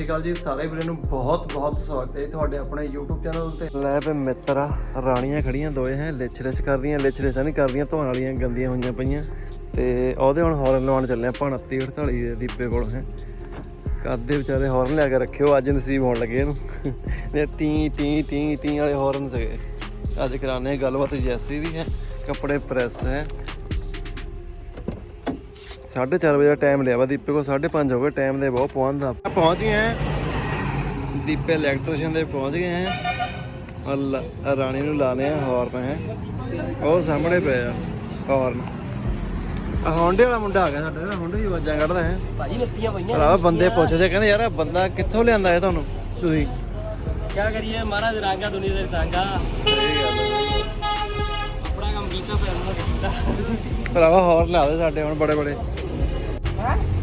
ਸ਼੍ਰੀ ਅਕਾਲ ਜੀ, ਸਾਰੇ ਵੀਰਾਂ ਨੂੰ ਬਹੁਤ ਬਹੁਤ ਸਵਾਗਤ ਹੈ ਤੁਹਾਡੇ ਆਪਣੇ YouTube ਚੈਨਲ ਤੇ ਲੈ ਵੇ ਮਿੱਤਰਾ, ਰਾਣੀਆਂ ਖੜੀਆਂ ਦੋਏ ਹੈ ਲਿਚ ਕਰਦੀਆਂ ਲਿਚ ਨਹੀਂ ਕਰਦੀਆਂ ਧੋਣ ਵਾਲੀਆਂ ਗੰਦੀਆਂ ਹੋਈਆਂ ਪਈਆਂ। ਤੇ ਉਹਦੇ ਹੁਣ ਹੌਰਨ ਲਵਾਉਣ ਚੱਲੇ ਆਪਾਂ 29 48 ਦੇ ਦੀਪੇ ਕੋਲ ਹੈ। ਕਰਦੇ ਵਿਚਾਰੇ ਹੌਰਨ ਲਿਆ ਕੇ ਰੱਖਿਓ, ਅੱਜ ਨਸੀਬ ਹੋਣ ਲੱਗੇ ਇਹਨੂੰ। ਨੇ ਟੀ ਟੀ ਟੀ ਟੀ ਵਾਲੇ ਹੌਰਨ ਸੀਗੇ। ਅੱਜ ਕਰਾਣੇ ਗੱਲਬਾਤ ਜੈਸੀ ਦੀ ਹੈ, ਕੱਪੜੇ ਪ੍ਰੈਸ ਹੈ। 4:30 ਵਜੇ ਦਾ ਟਾਈਮ ਲਿਆ ਵਾ ਦੀਪੇ ਕੋ 5:30 ਹੋ ਗਏ ਟਾਈਮ ਦੇ ਬਹੁਤ ਪਹੁੰਚਦਾ ਪਹੁੰਚ ਗਏ ਹੈ। ਦੀਪੇ ਇਲੈਕਟ੍ਰੀਸ਼ੀਅਨ ਦੇ ਪਹੁੰਚ ਗਏ ਹੈ। ਔਰ ਰਾਣੀ ਨੂੰ ਲਾਣੇ ਆ ਹਾਰਨ ਹੈ। ਉਹ ਸਾਹਮਣੇ ਪਿਆ ਆ ਹਾਰਨ ਆ ਹੋਂਡੇ ਵਾਲਾ ਮੁੰਡਾ ਆ ਗਿਆ ਸਾਡੇ ਦਾ ਹੋਂਡੇ ਦੀ ਆਵਾਜ਼ਾਂ ਕੱਢਦਾ ਹੈ। ਭਾਜੀ ਲੱਤੀਆਂ ਪਈਆਂ ਭਰਾ ਬੰਦੇ ਪੁੱਛਦੇ ਕਹਿੰਦੇ ਯਾਰ ਇਹ ਬੰਦਾ ਕਿੱਥੋਂ ਲਿਆਂਦਾ ਹੈ ਤੁਹਾਨੂੰ? ਤੁਸੀਂ? ਕੀ ਕਰੀਏ ਮਹਾਰਾਜ ਰਾਂਗਾ ਦੁਨੀਆ ਦੇ ਰਾਂਗਾ ਆਪਣਾ ਕੰਮ ਕੀਤਾ ਪਿਆ ਉਹਨਾਂ ਕੀਤਾ। ਭਰਾਵਾ ਹੋਰ ਲਾ ਦੇ ਸਾਡੇ ਹੁਣ ਬੜੇ ਬੜੇ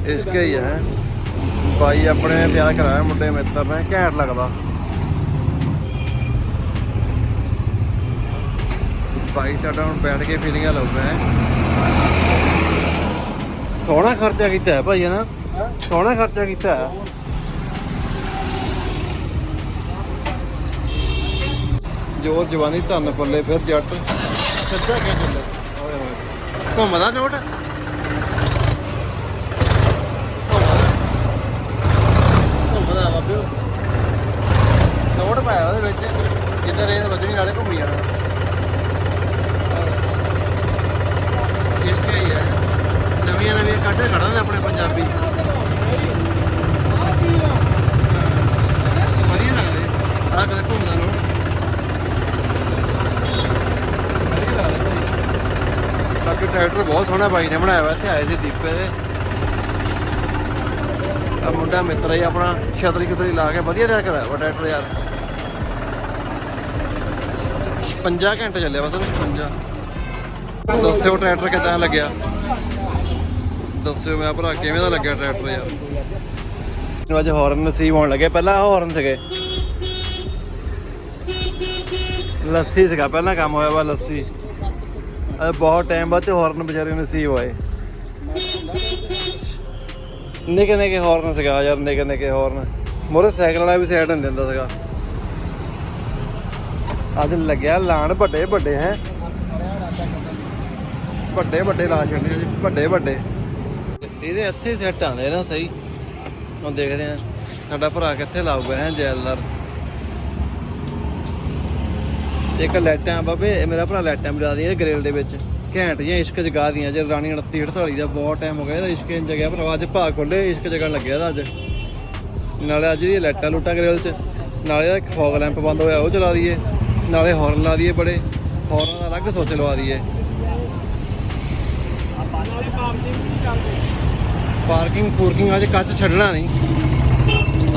ਇਸ਼ਕ ਹੀ ਹੈ। ਬਾਈ ਆਪਣੇ ਨੇ ਵਿਆਹ ਕਰਾਇਆ ਮੁੰਡੇ ਮਿੱਤਰ ਨੇ ਘੈਂਟ ਲੱਗਦਾ। ਬਾਈ ਸਾਡਾ ਹੁਣ ਬੈਠ ਕੇ ਫੀਲਿੰਗਾਂ ਲਾਉਂਦਾ ਹੈ। ਸੋਹਣਾ ਖਰਚਾ ਕੀਤਾ ਹੈ ਭਾਈ ਨਾ? ਸੋਹਣਾ ਖਰਚਾ ਕੀਤਾ ਹੈ। ਜੋਰ ਜਵਾਨੀ ਧੰਨ ਪੱਲੇ ਫਿਰ ਜੱਟ। ਸੱਚਾ ਕਹਿ ਚੱਲੇ। ਓਏ ਹੋਏ। ਘੁੰਮਦਾ ਨੋਟ ਘੁੰਮਦਾ ਪਾਇਆ ਉਹਦੇ ਵਿੱਚ, ਜਿੱਦਾਂ ਰੇਤ ਵੱਜਣੀ ਨਾਲੇ ਘੁੰਮੀ ਜਾਣਾ। ਇਸ ਕੇ ਹੀ ਹੈ। ਨਵੀਆਂ ਨਵੀਆਂ ਕੱਢੇ ਖੜਾਂਦੇ ਆਪਣੇ ਪੰਜਾਬੀ। ਵਧੀਆ ਲੱਗਦੇ। ਆ ਕਦੇ ਘੁੰਮਦਾ ਨੋਟ ਬਾਕੀ ਟਰੈਕਟਰ ਬਹੁਤ ਸੋਹਣਾ ਬਾਈ ਨੇ ਬਣਾਇਆ ਹੋਇਆ ਇੱਥੇ ਆਏ ਸੀ ਦੀਪੇ ਦੇ। ਆ ਮੁੰਡਾ ਮਿੱਤਰ ਹੀ ਆਪਣਾ ਛਤਰੀ ਛਤਰੀ ਲਾ ਕੇ ਵਧੀਆ ਤਿਆਰ ਕਰਾਇਆ ਵਾ ਟਰੈਕਟਰ ਯਾਰ। 56 ਘੰਟੇ ਚੱਲਿਆ ਬਸ 56 ਦੱਸਿਓ ਟਰੈਕਟਰ ਕਿਦਾਂ ਲੱਗਿਆ? ਦੱਸਿਓ ਮੈਂ ਭਰਾ, ਕਿਵੇਂ ਦਾ ਲੱਗਿਆ ਟਰੈਕਟਰ ਯਾਰ? ਅੱਜ ਹੌਰਨ ਨਸੀਬ ਹੋਣ ਲੱਗੇ, ਪਹਿਲਾਂ ਆਹ ਹੌਰਨ ਸੀਗੇ। ਲੱਸੀ ਸੀਗਾ, ਪਹਿਲਾਂ ਕੰਮ ਹੋਇਆ ਵਾ ਲੱਸੀ। ਬਹੁਤ ਟਾਈਮ ਬਾਅਦ ਤੇ ਹੌਰਨ ਵਿਚਾਰੇ ਨਸੀਬ ਹੋਏ। ਨਿੱਕੇ ਨਿੱਕੇ ਹੌਰਨ ਸੀਗਾ ਯਾਰ, ਨਿੱਕੇ ਨਿੱਕੇ ਹੌਰਨ ਮੋਰੇ ਸਾਈਕਲ ਵਾਲਾ ਵੀ ਸਾਈਡ ਨਹੀਂ ਦਿੰਦਾ ਸੀਗਾ। ਅੱਜ ਲੱਗਿਆ ਲਾਣ ਵੱਡੇ ਵੱਡੇ ਹੈ। ਵੱਡੇ ਵੱਡੇ ਲਾ ਛੱਡੇ ਜੀ, ਵੱਡੇ ਵੱਡੇ। ਇਹਦੇ ਇੱਥੇ ਸੈੱਟ ਆਉਂਦੇ ਨਾ ਸਹੀ। ਹੁਣ ਦੇਖਦੇ ਆ, ਸਾਡਾ ਭਰਾ ਕਿੱਥੇ ਲਾਊਗਾ ਹੈ, ਜੈਲਦਾਰ। ਇੱਕ ਲਾਈਟਾਂ ਬਾਬੇ, ਇਹ ਮੇਰਾ ਭਰਾ ਲਾਈਟਾਂ ਬੁਲਾ ਦੀਆਂ ਗ੍ਰਿਲ ਦੇ ਵਿੱਚ। ਘੈਂਟ ਜਿਹਾ ਇਸ਼ਕ ਜਗਾ ਦੀਆਂ ਜੇ ਰਾਣੀ 29 48 ਦਾ ਬਹੁਤ ਟਾਈਮ ਹੋ ਗਿਆ, ਇਹਦਾ ਇਸ਼ਕ ਇੰਜ ਗਿਆ ਭਰਾ ਅੱਜ ਭਾਅ ਖੁੱਲੇ ਇਸ਼ਕ ਜਗਣ ਲੱਗਿਆ ਇਹਦਾ ਅੱਜ। ਨਾਲੇ ਅੱਜ ਦੀ ਲਾਈਟਾਂ ਲੂਟਾਂ ਗ੍ਰਿਲ 'ਚ। ਨਾਲੇ ਇਹਦਾ ਫੌਗ ਲੈਂਪ ਬੰਦ ਹੋਇਆ, ਉਹ ਚਲਾ ਦਈਏ। ਨਾਲੇ ਹਾਰਨ ਲਾ ਦਈਏ ਬੜੇ ਹਾਰਨ ਦਾ ਅਲੱਗ ਸੋਚ ਲਵਾ ਦਈਏ। ਪਾਰਕਿੰਗ ਪੂਰਕਿੰਗ ਅੱਜ ਕੱਚ ਛੱਡਣਾ ਨਹੀਂ।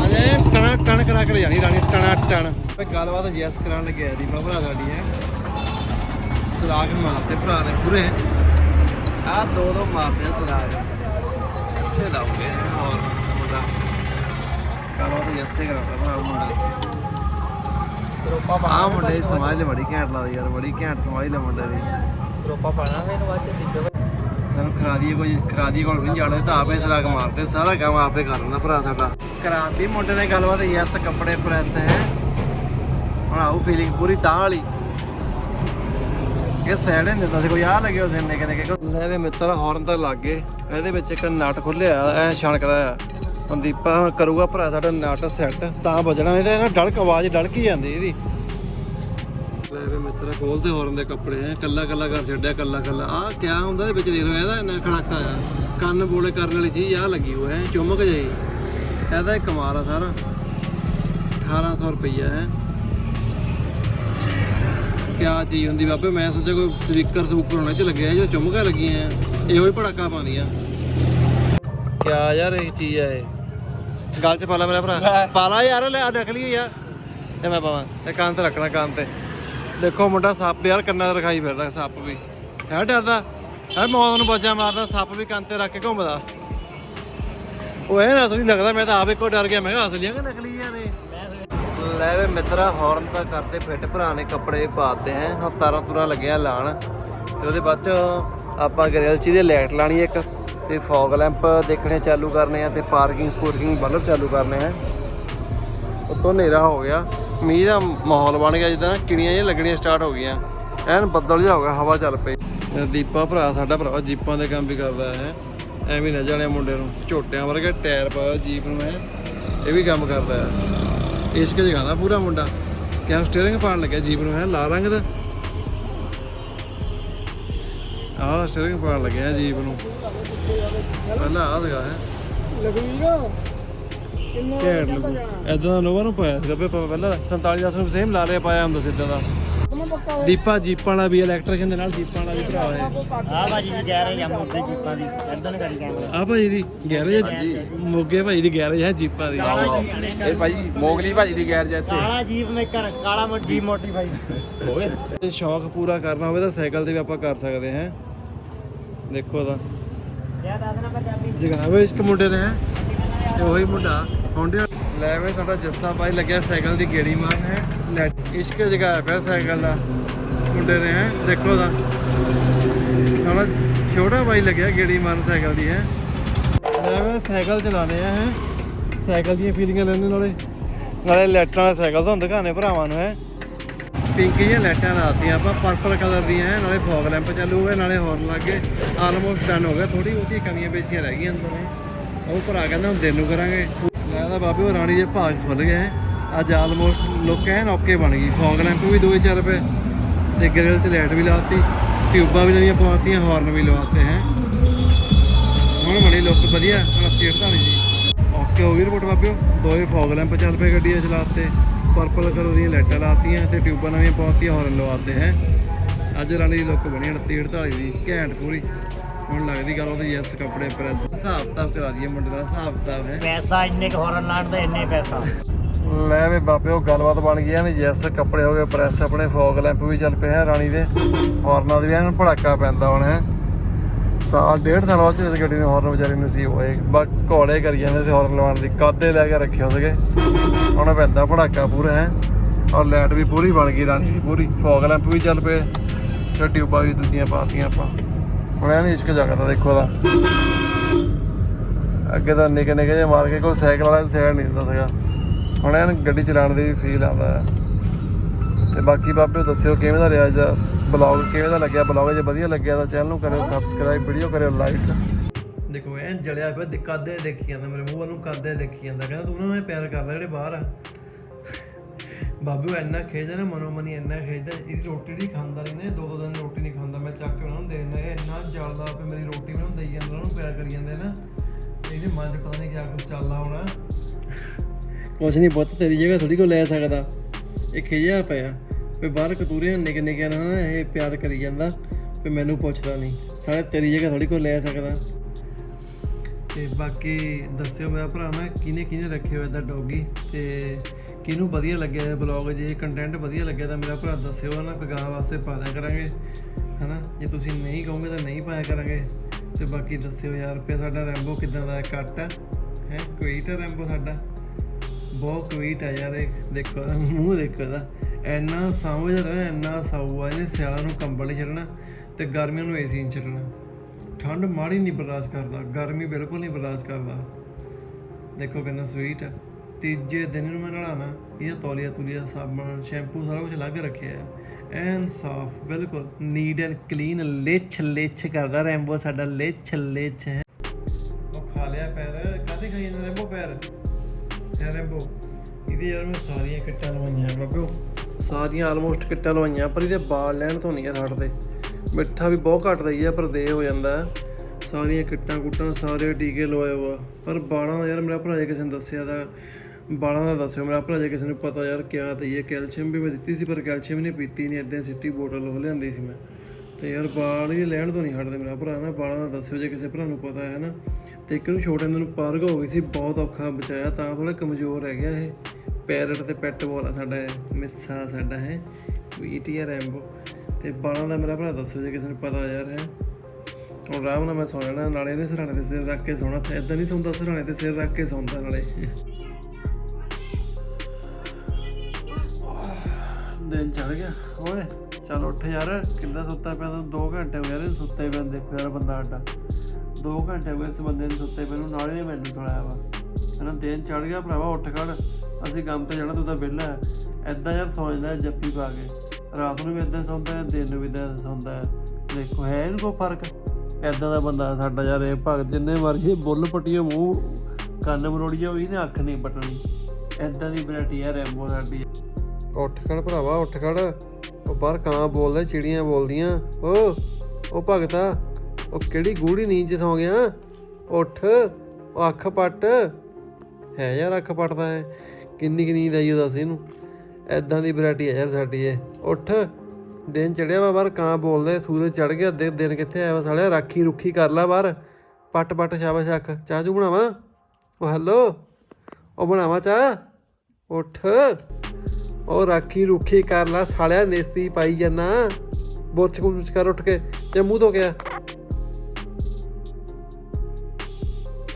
ਅਜੇ ਟਣਾ ਟਣ ਕਰਾ ਕੇ ਜਾਣੀ ਰਾਣੀ ਟਣਾ ਟਣ ਗੱਲਬਾਤ ਯੈਸ ਕਰਾਉਣ ਲੱਗਿਆ ਦੀ ਭਰਾ ਸਾਡੀ ਹੈ। ਸਲਾਗ ਮਾਰਦੇ ਭਰਾ ਨੇ ਪੂਰੇ। ਆ ਦੋ ਦੋ ਮਾਰਦੇ ਆ ਸਲਾਗ ਇੱਥੇ ਲਾਉਂਗੇ ਹੋਰ ਮੁੰਡਾ। ਗੱਲਬਾਤ ਯੈਸੇ ਕਰਾਉਂਦਾ ਭਰਾ ਮੁੰਡਾ। ਸਰੋਪਾ ਆ ਮੁੰਡੇ ਦੀ ਸਮਾਜ ਬੜੀ ਘੈਂਟ ਲੱਗਦੀ ਯਾਰ ਬੜੀ ਘੈਂਟ ਸਮਾਜ ਲੈ ਮੁੰਡੇ ਦੀ। ਸਰੋਪਾ ਪਾਣਾ ਫਿਰ ਬਾਅਦ ਚ ਦਿੱਤੇ ਸਾਨੂੰ ਖਰਾਦੀ ਕੋਈ ਖਰਾਦੀ ਕੋਲ ਨਹੀਂ ਜਾਣਾ ਤਾਂ ਆਪੇ ਸਲਾਗ ਮਾਰਦੇ ਸਾਰਾ ਕੰਮ ਆਪੇ ਕਰ ਲੈਂਦਾ ਭਰਾ ਸਾਡਾ। ਕਰਾਤੀ ਮੁੰਡੇ ਨੇ ਗੱਲਬਾਤ ਯੈਸ ਕੱਪੜੇ ਪ੍ਰੈਸ ਹੈ। ਹੁਣ ਆਉ ਫੀਲਿੰਗ ਪੂਰੀ ਤਾਂ ਵਾਲੀ। ਇਹ ਸਾਈਡ ਨਹੀਂ ਦਿੰਦਾ ਸੀ, ਕੋਈ ਆ ਲੱਗੇ ਉਸ ਨੇ ਕਿਨੇ ਕਿ ਲੈ ਵੇ ਮਿੱਤਰ ਹਾਰਨ ਤਾਂ ਲੱਗ ਗਏ। ਇਹਦੇ ਵਿੱਚ ਇੱਕ ਨਟ ਖੁੱਲਿਆ ਐ ਛਣਕਦਾ ਆ। ਹੁਣ ਕਰੂਗਾ ਭਰਾ ਸਾਡਾ ਨਟ ਸੈੱਟ ਤਾਂ ਵੱਜਣਾ ਇਹਦੇ ਨਾ ਡਲਕ ਆਵਾਜ਼ ਡਲਕ ਹੀ ਜਾਂਦੀ ਇਹਦੀ। ਲੈ ਵੇ ਮਿੱਤਰ ਖੋਲਦੇ ਹਾਰਨ ਦੇ ਕੱਪੜੇ, ਐ ਕੱਲਾ ਕੱਲਾ ਕਰ ਛੱਡਿਆ, ਕੱਲਾ ਕੱਲਾ। ਆਹ ਕਿਆ ਹੁੰਦਾ ਇਹਦੇ ਵਿੱਚ ਦੇਖ ਲਓ, ਇਹਦਾ ਇੰਨਾ ਖੜਾਕਾ ਆ। ਕੰਨ ਬੋਲੇ ਕਰਨ ਵਾਲੀ ਚੀਜ਼ ਆ ਲੱਗੀ ਹੋਇਆ ਐ ਚੁੰਮਕ ਜਾਈ ਇਹਦਾ ਕਮਾਲ ਆ ਸਾਰਾ। 1800 ਰੁਪਈਆ ਹੈ ਕਿਆ ਚੀਜ਼ ਹੁੰਦੀ ਬਾਬੇ? ਮੈਂ ਸੋਚਿਆ ਕੋਈ ਸਪੀਕਰ ਸਪੂਕਰ ਹੋਣਾ ਚ ਲੱਗਿਆ ਜੋ ਚੁੰਮਕਾਂ ਲੱਗੀਆਂ। ਇਹੋ ਹੀ ਪੜਾਕਾ ਪਾਉਂਦੀਆਂ। ਕਿਆ ਯਾਰ, ਇਹ ਚੀਜ਼ ਆ ਇਹ। ਗੱਲ ਚ ਪਾ ਮੇਰਾ ਭਰਾ। ਪਾ ਯਾਰ, ਲੈ ਆ ਰੱਖ ਲਈ ਯਾਰ। ਤੇ ਮੈਂ ਪਾਵਾਂ। ਇਹ ਕੰਨ ਤੇ ਰੱਖਣਾ, ਕੰਨ ਤੇ। ਦੇਖੋ ਮੁੰਡਾ ਸੱਪ ਯਾਰ, ਕੰਨਾਂ ਤੇ ਰਖਾਈ ਫਿਰਦਾ ਸੱਪ ਵੀ। ਹੈ, ਡਰਦਾ? ਹੈ, ਮੌਤ ਨੂੰ ਬਾਜਾ ਮਾਰਦਾ, ਸੱਪ ਵੀ ਕੰਨ ਤੇ ਰੱਖ ਕੇ ਘੁੰਮਦਾ। ਉਹ ਇਹ ਅਸਲੀ ਲੱਗਦਾ, ਮੈਂ ਤਾਂ ਆਪ ਇੱਕੋ ਡਰ ਗਿਆ। ਮੈਂ ਕਿਹਾ ਅਸਲੀਆਂ ਕਿ ਨਕਲੀਆਂ ਨੇ? ਲੈ ਵੇ ਮਿੱਤਰਾ ਹਾਰਨ ਤਾਂ ਕਰਦੇ ਫਿੱਟ, ਭਰਾ ਨੇ ਕੱਪੜੇ ਪਾਤੇ ਹੈ, ਹੁਣ ਤਾਰਾਂ ਤੁਰਾਂ ਲੱਗਿਆ ਲਾਣ। ਤੇ ਉਹਦੇ ਬਾਅਦ ਚ ਆਪਾਂ ਗ੍ਰਿਲ ਦੇ ਇਹਦੇ ਲਾਈਟ ਲਾਣੀ ਇੱਕ, ਤੇ ਫੌਗ ਲੈਂਪ ਦੇਖਣੇ ਚਾਲੂ ਕਰਨੇ ਆ, ਤੇ ਪਾਰਕਿੰਗ ਪੂਰਕਿੰਗ ਬਲਬ ਚਾਲੂ ਕਰਨੇ ਆ। ਉਤੋਂ ਹਨੇਰਾ ਹੋ ਗਿਆ, ਮੀਂਹ ਦਾ ਮਾਹੌਲ ਬਣ ਗਿਆ ਜਿੱਦਾਂ ਕਿਣੀਆਂ ਜਿਹੀਆਂ ਲੱਗਣੀਆਂ ਸਟਾਰਟ ਹੋ ਗਈਆਂ। ਐਨ ਬੱਦਲ ਜਿਹਾ ਹੋ ਗਿਆ, ਹਵਾ ਚੱਲ ਪਈ। ਤੇ ਦੀਪਾ ਭਰਾ, ਸਾਡਾ ਭਰਾ ਜੀਪਾਂ ਦੇ ਕੰਮ ਵੀ ਕਰਦਾ ਹੈ। ਐਵੇਂ ਨਾ ਜਾਣਿਆ ਮੁੰਡੇ ਨੂੰ, ਝੋਟਿਆਂ ਵਰਗੇ ਟਾਇਰ ਪਾਇਆ ਜੀਪ ਨੂੰ ਹੈ ਇਹ ਵੀ ਕੰਮ ਕਰਦਾ ਹੈ। ਇਸ਼ਕ ਜਗਾਦਾ ਪੂਰਾ ਮੁੰਡਾ। ਕਿਆ ਸਟੀਅਰਿੰਗ ਪਾਣ ਲੱਗਿਆ ਜੀਪ ਨੂੰ ਹੈ ਲਾਲ ਰੰਗ ਦਾ। ਆਹ ਸਟੀਅਰਿੰਗ ਪਾਣ ਲੱਗਿਆ ਜੀਪ ਨੂੰ। ਪਹਿਲਾਂ ਆਹ ਲਗਾ ਹੈ। ਲਗਵੀਰ ਕਿੰਨਾ ਐਦਾਂ ਦਾ ਨੋਵਾ ਨੂੰ ਪਾਇਆ ਸੀਗਾ ਪਹਿਲਾਂ 47 ਨੂੰ ਸੇਮ ਲਾ ਲਿਆ ਪਾਇਆ ਹੁੰਦਾ ਸਿੱਧਾ ਦਾ। ਦੀਪਾ ਜੀਪਾਂ ਵਾਲਾ ਵੀ ਇਲੈਕਟ੍ਰੀਸ਼ੀਅਨ ਦੇ ਨਾਲ ਜੀਪਾਂ ਵਾਲਾ ਵੀ ਭਰਾ ਹੈ। ਆ ਬਾਜੀ ਦੀ ਰਹੇ ਆ ਮੁੱਦੇ ਜੀਪਾਂ ਦੀ ਇਦਾਂ ਕਰੀ ਕੈਮਰਾ ਆ ਭਾਜੀ ਦੀ ਗੈਰੇਜ ਮੋਗੇ ਭਾਜੀ ਦੀ ਗੈਰੇਜ ਹੈ ਜੀਪਾਂ ਦੀ। ਇਹ ਭਾਈ ਮੋਗਲੀ ਭਾਜੀ ਦੀ ਗੈਰ ਇੱਥੇ। ਕਾਲਾ ਜੀਪ ਮੇਕਰ ਕਾਲਾ ਮੋ ਜੀਪ ਮੋਡੀਫਾਈ ਜੇ ਸ਼ੌਕ ਪੂਰਾ ਕਰਨਾ ਹੋਵੇ ਤਾਂ ਸਾਈਕਲ ਤੇ ਵੀ ਆਪਾਂ ਕਰ ਸਕਦੇ ਹਾਂ। ਦੇਖੋ ਤਾਂ। ਯਾ ਦੱਸਣਾ ਪੰਜਾਬੀ ਜਗਾਵੇ ਇਸ਼ਕ ਮੁੰਡੇ ਨੇ ਹੈ ਤੇ ਉਹੀ ਮੁੰਡਾ। ਹੁੰਡੇ ਲੈ ਵੇ ਸਾਡਾ ਜੱਸਾ ਭਾਈ ਲੱਗਿਆ ਸਾਈਕਲ ਦੀ ਗੇੜੀ ਮਾਰਨ। ਹੈ ਲੈ ਇਸ਼ਕ ਜਗਾਇਆ ਪਿਆ ਸਾਈਕਲ ਦਾ। ਮੁੰਡੇ ਨੇ ਹੈ, ਦੇਖੋ ਤਾਂ। ਸਾਡਾ ਛੋਟਾ ਬਾਈ ਲੱਗਿਆ, ਗੇੜੀ ਮਾਰਨ ਸਾਈਕਲ ਦੀ, ਹੈ। ਲੈ ਵੇ, ਸਾਈਕਲ ਚਲਾਣੇ ਆ, ਹੈ। ਸਾਈਕਲ ਦੀਆਂ ਫੀਲਿੰਗਾਂ ਲੈਣੇ ਨਾਲੇ। ਨਾਲੇ ਲੈਟਾਂ ਵਾਲੇ ਸਾਈਕਲ ਤੋਂ ਦਿਖਾਣੇ ਭਰਾਵਾਂ ਨੂੰ, ਹੈ। ਪਿੰਕ ਜਿਹੀਆਂ ਲਾਈਟਾਂ ਲਾਤੀਆਂ ਆਪਾਂ ਪਰਪਲ ਕਲਰ ਦੀਆਂ, ਹੈ। ਨਾਲੇ ਫੌਗ ਲੈਂਪ ਚੱਲੂ ਹੋਵੇ ਨਾਲੇ ਹੌਰਨ ਲੱਗ ਗਏ। ਆਲਮੋਸਟ ਡਨ ਹੋ ਗਿਆ ਥੋੜੀ ਬਹੁਤੀ ਕਮੀਆਂ ਪੇਸ਼ੀਆਂ ਰਹਿ ਗਈਆਂ ਅੰਦਰ। ਨੇ ਉਹ ਭਰਾ ਕਹਿੰਦਾ ਹੁਣ ਦਿਨ ਨੂੰ ਕਰਾਂਗੇ। ਲੱਗਦਾ ਬਾਬੇ, ਉਹ ਰਾਣੀ ਦੇ ਭਾਗ ਖੁੱਲ ਗਏ ਅੱਜ ਆਲਮੋਸਟ ਲੋਕ ਐਨ ਓਕੇ ਬਣ ਗਈ। ਫੌਗ ਲੈਂਪ ਵੀ 2-4 ਰੁਪਏ। ਤੇ ਗ੍ਰਿਲ 'ਚ ਲਾਈਟ ਵੀ ਲਾਤੀ। ਟਿਊਬਾਂ ਵੀ ਨਵੀਆਂ ਪਵਾਤੀਆਂ ਹਾਰਨ ਵੀ ਲਵਾਤੇ ਹੈ। ਹੁਣ ਬਣੀ ਲੁੱਕ ਵਧੀਆ 29 48 ਜੀ। ਓਕੇ ਹੋ ਗਈ ਰਿਪੋਰਟ ਬਾਬਿਓ। ਦੋਵੇਂ ਫੌਗ ਲੈਂਪ ਚੱਲ ਪਏ ਗੱਡੀਆਂ ਚਲਾਤੇ ਪਰਪਲ ਕਲਰ ਦੀਆਂ ਲਾਈਟਾਂ ਲਾਤੀਆਂ ਤੇ ਟਿਊਬਾਂ ਨਵੀਆਂ ਪਾਤੀਆਂ ਹਾਰਨ ਲਵਾਤੇ ਹੈ। ਅੱਜ ਰਾਣੀ ਦੀ ਲੁੱਕ ਬਣੀ 29 48 ਦੀ ਘੈਂਟ ਪੂਰੀ। ਹੁਣ ਲੱਗਦੀ ਗੱਲ ਉਹਦੇ ਯੈਸ ਕੱਪੜੇ ਪ੍ਰੈਸ ਹਿਸਾਬ ਕਿਤਾਬ ਕਰਾ ਦਈਏ ਮੁੰਡੇ ਦਾ ਹਿਸਾਬ ਕਿਤਾਬ ਹੈ। ਪੈਸਾ ਇੰਨੇ ਕੁ ਹੋਰਨ ਲਾਣ ਦਾ, ਇੰਨੇ ਪੈਸਾ। ਲੈ ਵੇ ਬਾਬੇ, ਉਹ ਗੱਲਬਾਤ ਬਣ ਗਈ ਨੇ ਜੈਸ ਕੱਪੜੇ ਹੋ ਗਏ, ਪ੍ਰੈਸ ਆਪਣੇ ਫੌਗ ਲੈਂਪ ਵੀ ਚੱਲ ਪਏ ਹੈ ਰਾਣੀ ਦੇ। ਹਾਰਨਾਂ ਦੇ ਵੀ ਐਨ ਭੜਾਕਾ ਪੈਂਦਾ ਹੁਣ, ਹੈ। ਸਾਲ, ਡੇਢ ਸਾਲ ਬਾਅਦ 'ਚ ਇਸ ਗੱਡੀ ਨੂੰ ਹਾਰਨ ਵਿਚਾਰੀ ਨੂੰ ਸੀ ਹੋਏ। ਬਸ ਘੋੜੇ ਕਰੀ ਜਾਂਦੇ ਸੀ ਹਾਰਨ ਲਵਾਉਣ ਦੀ, ਕਾਦੇ ਲੈ ਕੇ ਰੱਖੇ ਹੋ ਸੀਗੇ। ਹੁਣ ਪੈਂਦਾ ਭੜਾਕਾ ਪੂਰਾ, ਹੈ। ਔਰ ਲਾਈਟ ਵੀ ਪੂਰੀ ਬਣ ਗਈ, ਰਾਣੀ ਦੀ ਪੂਰੀ। ਫੌਗ ਲੈਂਪ ਵੀ ਚੱਲ ਪਏ ਤੇ ਟਿਊਬਾਂ ਵੀ ਦੂਜੀਆਂ ਪਾਤੀਆਂ ਆਪਾਂ। ਹੁਣ ਐਨ ਇਸ਼ਕ ਜਗਦਾ ਦੇਖੋ ਦਾ ਅੱਗੇ ਤਾਂ ਨਿੱਕੇ ਨਿੱਕੇ ਜਿਹੇ ਮਾਰ ਕੇ ਕੋਈ ਸਾਈਕਲ ਵਾਲਾ ਵੀ ਸਾਈਡ ਨਹੀਂ ਦਿੰਦਾ ਸੀਗਾ। ਹੁਣ ਐਨ ਗੱਡੀ ਚਲਾਉਣ ਦੀ ਵੀ ਫੀਲ ਆਉਂਦਾ ਤੇ ਬਾਕੀ ਬਾਬੇ ਦੱਸਿਓ ਕਿਵੇਂ ਦਾ ਰਿਹਾ ਅੱਜ ਬਲੌਗ ਕਿਵੇਂ ਦਾ ਲੱਗਿਆ ਬਲੌਗ ਜੇ ਵਧੀਆ ਲੱਗਿਆ ਤਾਂ ਚੈਨਲ ਨੂੰ ਕਰਿਓ ਸਬਸਕ੍ਰਾਈਬ ਵੀਡੀਓ ਕਰਿਓ ਲਾਈਕ ਦੇਖੋ, ਐਨ ਜਲਿਆ ਪਿਆ ਦਿੱਕਾਦੇ ਦੇਖੀ ਜਾਂਦਾ ਮੇਰੇ ਮੂੰਹ ਵੱਲ ਨੂੰ ਕਾਦੇ ਦੇਖੀ ਜਾਂਦਾ। ਕਹਿੰਦਾ ਤੂੰ ਉਹਨਾਂ ਨਾਲ ਪਿਆਰ ਕਰ ਜਿਹੜੇ ਬਾਹਰ ਆ। ਬਾਬੂ ਇੰਨਾ ਖੇਜਦਾ ਨਾ ਮਨੋ ਮਨੀ ਇੰਨਾ ਖੇਜਦਾ ਇਹਦੀ ਰੋਟੀ ਨਹੀਂ ਖਾਂਦਾ ਨਹੀਂ ਦੋ ਦੋ ਦਿਨ ਰੋਟੀ ਨਹੀਂ ਖਾਂਦਾ। ਮੈਂ ਚੱਕ ਕੇ ਉਹਨਾਂ ਨੂੰ ਦੇ ਦਿੰਦਾ, ਇਹ ਇੰਨਾ ਜਲਦਾ ਆਪੇ ਮੇਰੀ ਰੋਟੀ ਮੈਨੂੰ ਦੇਈ ਜਾਂਦਾ, ਉਹਨੂੰ ਪਿਆਰ ਕਰੀ ਜਾਂਦੇ ਨਾ। ਇਹਦੇ ਮਨ 'ਚ ਪਤਾ ਨਹੀਂ ਕਿਆ ਕੁਝ ਚੱਲਦਾ ਹੋਣਾ। ਕੁਛ ਨਹੀਂ ਪੁੱਤ, ਤੇਰੀ ਜਗ੍ਹਾ ਥੋੜੀ ਕੋ ਲੈ ਸਕਦਾ। ਇਹ ਖਿਜਿਆ ਪਿਆ। ਵੀ ਬਾਹਰ ਕਤੂਰੇ ਨਿੱਕੇ ਨਿੱਕੇ ਨਾਲ ਨਾ ਇਹ ਪਿਆਰ ਕਰੀ ਜਾਂਦਾ, ਵੀ ਮੈਨੂੰ ਪੁੱਛਦਾ ਨਹੀਂ ਸਾਲੇ ਤੇਰੀ ਜਗ੍ਹਾ ਥੋੜੀ ਕੋ ਲੈ ਸਕਦਾ। ਤੇ ਬਾਕੀ ਦੱਸਿਓ ਮੇਰਾ ਭਰਾ ਨਾ, ਕਿਹਨੇ ਕਿਹਨੇ ਰੱਖੇ ਹੋਏ ਦਾ ਡੌਗੀ? ਤੇ ਕਿਹਨੂੰ ਵਧੀਆ ਲੱਗਿਆ ਇਹ ਬਲੌਗ ਜੇ ਕੰਟੈਂਟ ਵਧੀਆ ਲੱਗਿਆ ਤਾਂ ਮੇਰਾ ਭਰਾ ਦੱਸਿਓ ਨਾ ਗਾਂ ਵਾਸਤੇ ਪਾ ਦਿਆ ਕਰਾਂਗੇ, ਹਨਾ? ਜੇ ਤੁਸੀਂ ਨਹੀਂ ਕਹੋਗੇ ਤਾਂ ਨਹੀਂ ਪਾਇਆ ਕਰਾਂਗੇ। ਤੇ ਬਾਕੀ ਦੱਸਿਓ ਯਾਰ ਰੁਪਏ ਸਾਡਾ ਰੈਂਬੋ ਕਿਦਾਂ ਦਾ ਕੱਟ ਆ ਹੈ? ਕੁਈਟ ਆ ਰੈਂਬੋ ਸਾਡਾ? ਬਹੁਤ ਕੁਈਟ ਆ ਯਾਰ ਦੇਖੋ, ਮੂੰਹ ਦੇਖੋ ਇਹਦਾ। ਇੰਨਾ ਸਮਝਦਾ ਨਾ ਸਾਊ ਆ, ਇਹਨੇ ਸਿਆਲਾਂ ਨੂੰ ਕੰਬਲ ਛੱਡਣਾ ਤੇ ਗਰਮੀਆਂ ਨੂੰ ਏਸੀ ਨਹੀਂ ਛੱਡਣਾ ਠੰਡ ਮਾੜੀ ਨਹੀਂ ਬਰਦਾਸ਼ਤ ਕਰਦਾ, ਗਰਮੀ ਬਿਲਕੁਲ ਨਹੀਂ ਬਰਦਾਸ਼ਤ ਕਰਦਾ। ਦੇਖੋ ਕਿੰਨਾ ਸਵੀਟ ਆ। ਤੀਜੇ ਦਿਨ ਨੂੰ ਮੈਂ ਨਲਾਣਾ ਇਹ ਤੌਲੀਆ ਤੁਲੀਆ, ਸਾਬਣ ਸ਼ੈਂਪੂ ਸਾਰਾ ਕੁਝ ਅਲੱਗ ਰੱਖਿਆ ਹੈ ਐਨ ਸਾਫ਼, ਬਿਲਕੁਲ ਨੀਟ ਐਂਡ ਕਲੀਨ ਲਿਛ ਲਿਛ ਕਰਦਾ ਰੈਂਬੋ ਸਾਡਾ, ਲਿਛ ਲਿਛ। ਹੈ ਉਹ ਖਾ ਲਿਆ ਪੈਰ, ਕਾਹਦੇ ਖਾਈ ਜਾਂਦਾ ਰੈਂਬੋ ਪੈਰ? ਹੈ ਰੈਂਬੋ ਇਹਦੀ ਯਾਰ ਮੈਂ ਸਾਰੀਆਂ ਕਿੱਟਾਂ ਲਵਾਈਆਂ ਬਾਬਿਓ। ਸਾਰੀਆਂ ਆਲਮੋਸਟ ਕਿੱਟਾਂ ਲਵਾਈਆਂ, ਪਰ ਇਹਦੇ ਬਾਲ ਲੈਣ ਤੋਂ ਨਹੀਂ ਯਾਰ ਹਟਦੇ। ਮਿੱਠਾ ਵੀ ਬਹੁਤ ਘੱਟ ਦਈ ਆ, ਪਰ ਦੇ ਹੋ ਜਾਂਦਾ। ਸਾਰੀਆਂ ਕਿੱਟਾਂ ਕੁੱਟਾਂ, ਸਾਰੇ ਟੀਕੇ ਲਵਾਏ ਹੋਆ ਪਰ ਬਾਲਾਂ ਦਾ ਯਾਰ ਮੇਰਾ ਭਰਾ ਜੇ ਕਿਸੇ ਨੇ ਦੱਸਿਆ ਤਾਂ ਬਾਲਾਂ ਦਾ ਦੱਸਿਓ। ਮੇਰਾ ਭਰਾ ਜੇ ਕਿਸੇ ਨੂੰ ਪਤਾ ਯਾਰ ਕਿਆ ਦਈਏ ਕੈਲਸ਼ੀਅਮ ਵੀ ਮੈਂ ਦਿੱਤੀ ਸੀ, ਪਰ ਕੈਲਸ਼ੀਅਮ ਨਹੀਂ ਪੀਤੀ, ਨਹੀਂ ਇਦਾਂ ਸਿੱਟੀ ਬੋਟਲ ਉਹ ਲਿਆਂਦੀ ਸੀ ਮੈਂ। ਤੇ ਯਾਰ ਬਾਲ ਹੀ ਲੈਣ ਤੋਂ ਨਹੀਂ ਹਟਦੇ ਮੇਰਾ ਭਰਾ ਨਾ। ਬਾਲਾਂ ਦਾ ਦੱਸਿਓ ਜੇ ਕਿਸੇ ਭਰਾ ਨੂੰ ਪਤਾ ਹੈ ਨਾ। ਤੇ ਇੱਕ ਨੂੰ ਛੋਟੇ ਹੁੰਦੇ ਨੂੰ ਪਾਰਗ ਹੋ ਗਈ ਸੀ, ਬਹੁਤ ਔਖਾ ਬਚਾਇਆ, ਤਾਂ ਥੋੜਾ ਕਮਜ਼ੋਰ ਰਹਿ ਗਿਆ ਇਹ। ਪੈਰਟ ਤੇ ਪੈਟ ਬੋਲ ਆ ਸਾਡਾ ਇਹ, ਮਿੱਸਾ ਸਾਡਾ ਹੈ ਵੀਟੀਆ ਰੈਂਬੋ ਤੇ ਬਾਲਾਂ ਦਾ ਮੇਰਾ ਭਰਾ ਦੱਸਿਓ ਜੇ ਕਿਸੇ ਨੂੰ ਪਤਾ ਯਾਰ ਹੈ। ਹੁਣ ਆਰਾਮ ਨਾਲ ਮੈਂ ਸੌ ਜਾਣਾ ਨਾਲੇ ਨੇ ਸਰਾਣੇ ਤੇ ਸਿਰ ਰੱਖ ਕੇ ਸੌਣਾ, ਤੇ ਨਹੀਂ ਸੌਂਦਾ ਸਰਾਣੇ ਤੇ ਸਿਰ ਰੱਖ ਕੇ ਸੌਂਦਾ ਨਾਲੇ। ਦਿਨ ਚੜ ਗਿਆ। ਓਏ, ਚੱਲ ਉੱਠ ਯਾਰ, ਕਿੱਦਾਂ ਸੁੱਤਾ ਪਿਆ ਤੂੰ? 2 ਘੰਟੇ ਹੋ ਗਏ ਸੁੱਤੇ ਪਿਆ ਨੂੰ ਦੇਖੋ ਯਾਰ ਬੰਦਾ ਸਾਡਾ। 2 ਘੰਟੇ ਹੋ ਗਏ ਇਸ ਬੰਦੇ ਨੂੰ ਸੁੱਤੇ ਮੈਨੂੰ ਨੂੰ, ਨਾਲੇ ਨੇ ਮੈਨੂੰ ਸੁਣਾਇਆ ਵਾ। ਕਹਿੰਦਾ ਦਿਨ ਚੜ ਗਿਆ ਭਰਾਵਾ, ਉੱਠ ਖੜ। ਅਸੀਂ ਕੰਮ ਤੇ ਜਾਣਾ, ਤੂੰ ਤਾਂ ਵਿਹਲਾ ਹੈ। ਐਦਾਂ ਯਾਰ ਸੌਂ ਜਾਂਦਾ ਜੱਫੀ ਪਾ ਕੇ। ਰਾਤ ਨੂੰ ਵੀ ਇਦਾਂ ਸੌਂਦਾ ਹੈ, ਦਿਨ ਨੂੰ ਵੀ ਇਦਾਂ ਸੌਂਦਾ ਹੈ। ਦੇਖੋ, ਹੈ ਇਹਨੂੰ ਕੋਈ ਫ਼ਰਕ? ਐਦਾਂ ਦਾ ਬੰਦਾ ਸਾਡਾ ਯਾਰ, ਇਹ ਭਗਤ ਜਿੰਨੇ ਮਰਜ਼ੀ ਬੁੱਲ ਪਟੀਓ ਮੂੰਹ ਕੰਨ ਮਰੋੜੀਏ ਹੋਈ ਨੇ ਅੱਖ ਨਹੀਂ ਪਟਣੀ। ਐਦਾਂ ਦੀ ਵੈਰਾਈਟੀ ਹੈ, ਰੈਂਬੋ ਸਾਡੀ। ਉੱਠ ਖੜ ਭਰਾਵਾ, ਉੱਠ ਖੜ। ਉਹ ਬਾਹਰ ਕਾਂ ਬੋਲਦਾ, ਚਿੜੀਆਂ ਬੋਲਦੀਆਂ। ਓ ਉਹ ਭਗਤਾ। ਉਹ ਕਿਹੜੀ ਗੂੜੀ ਨੀਂਦ ਚ ਸੌ ਗਿਆ? ਉੱਠ ਉਹ ਅੱਖ ਪੱਟ। ਹੈ ਯਾਰ ਅੱਖ ਪੱਟਦਾ ਹੈ ਕਿੰਨੀ ਕਿ ਨੀਂਦ ਆਈ ਉਹ ਦੱਸ ਇਹਨੂੰ? ਐਦਾਂ ਦੀ ਵੈਰਾਈਟੀ ਹੈ ਯਾਰ ਸਾਡੀ ਇਹ। ਉੱਠ। ਦਿਨ ਚੜਿਆ ਵਾ ਬਾਹਰ, ਕਾਂ ਬੋਲਦੇ, ਸੂਰਜ ਚੜ ਗਿਆ ਦੇ ਦਿਨ ਕਿੱਥੇ ਆਇਆ ਵਾ ਸਾਲਿਆ? ਰਾਖੀ ਰੁੱਖੀ ਕਰ ਲੈ ਬਾਹਰ। ਪੱਟ ਪੱਟ, ਸ਼ਾਬਾਸ਼ ਅੱਖ। ਚਾਹ ਚੂ ਬਣਾਵਾਂ? ਉਹ ਹੈਲੋ? ਉਹ ਬਣਾਵਾਂ ਚਾਹ? ਉੱਠ। ਉਹ ਰਾਖੀ ਰੁੱਖੀ ਕਰ ਲੈ। ਸਾਲਿਆ ਨੇਸਤੀ ਪਾਈ ਜੰਨਾ। ਬੁਰਚ ਕੁਰਚ ਕਰ ਉੱਠ ਕੇ। ਜਾਂ ਮੂੰਹ ਧੋ ਗਿਆ